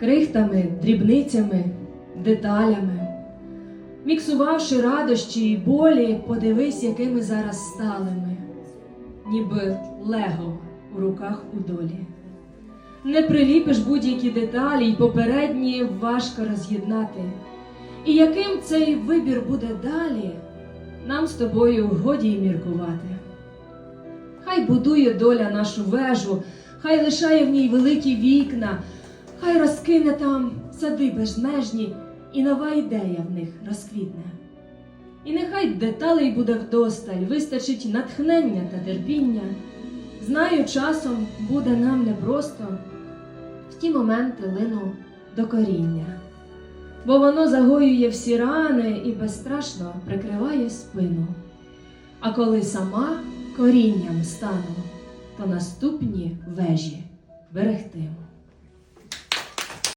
крихтами, дрібницями, деталями. Міксувавши радощі й болі, подивись, якими зараз стали ми, ніби лего у руках у долі. Не приліпиш будь-які деталі, й попередні важко роз'єднати. І яким цей вибір буде далі, нам з тобою годі й міркувати. Хай будує доля нашу вежу, хай лишає в ній великі вікна, хай розкине там сади безмежні, і нова ідея в них розквітне. І нехай деталей буде вдосталь, вистачить натхнення та терпіння. Знаю, часом буде нам непросто в ті моменти лину до коріння, бо воно загоює всі рани і безстрашно прикриває спину. А коли сама корінням стану, то наступні вежі берегтиму.